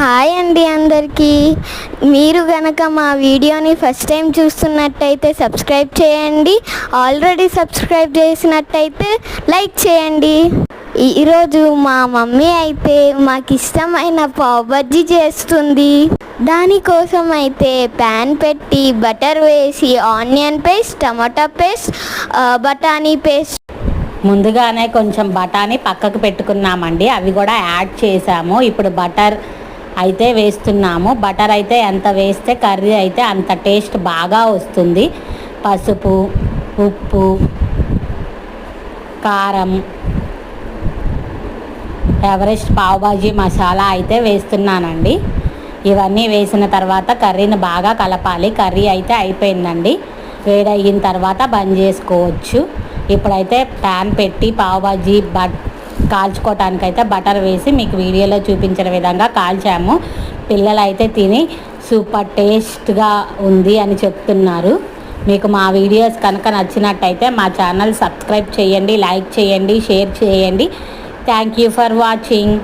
Hi అండి అందరికీ. మీరు గనక మా వీడియోని ఫస్ట్ టైం చూస్తున్నట్టయితే సబ్స్క్రైబ్ చేయండి. ఆల్రెడీ సబ్స్క్రైబ్ చేసినట్టయితే లైక్ చేయండి. ఈరోజు మా మమ్మీ అయితే మాకు ఇష్టమైన పావ్ బజ్జీ చేస్తుంది. దానికోసం అయితే ప్యాన్ పెట్టి బటర్ వేసి ఆనియన్ పేస్ట్ టమాటా పేస్ట్ బఠానీ పేస్ట్. ముందుగానే కొంచెం బఠానీ పక్కకు పెట్టుకున్నామండి. అవి కూడా యాడ్ చేసాము. ఇప్పుడు బటర్ అయితే వేస్తున్నాము. బటర్ అయితే ఎంత వేస్తే కర్రీ అయితే అంత టేస్ట్ బాగా వస్తుంది. పసుపు ఉప్పు కారం ఎవరెస్ట్ పావుబాజీ మసాలా అయితే వేస్తున్నానండి. ఇవన్నీ వేసిన తర్వాత కర్రీని బాగా కలపాలి. కర్రీ అయితే అయిపోయిందండి. వేడయిన తర్వాత బంద్ చేసుకోవచ్చు. ఇప్పుడైతే ప్యాన్ పెట్టి పావుబాజీ బట్ కాల్చుకోవటానికైతే బటర్ వేసి మీకు వీడియోలో చూపించిన విధంగా కాల్చాము. పిల్లలు అయితే తిని సూపర్ టేస్ట్గా ఉంది అని చెప్తున్నారు. మీకు మా వీడియోస్ కనుక నచ్చినట్టయితే మా ఛానల్ సబ్స్క్రైబ్ చేయండి లైక్ చేయండి షేర్ చేయండి. Thank you for watching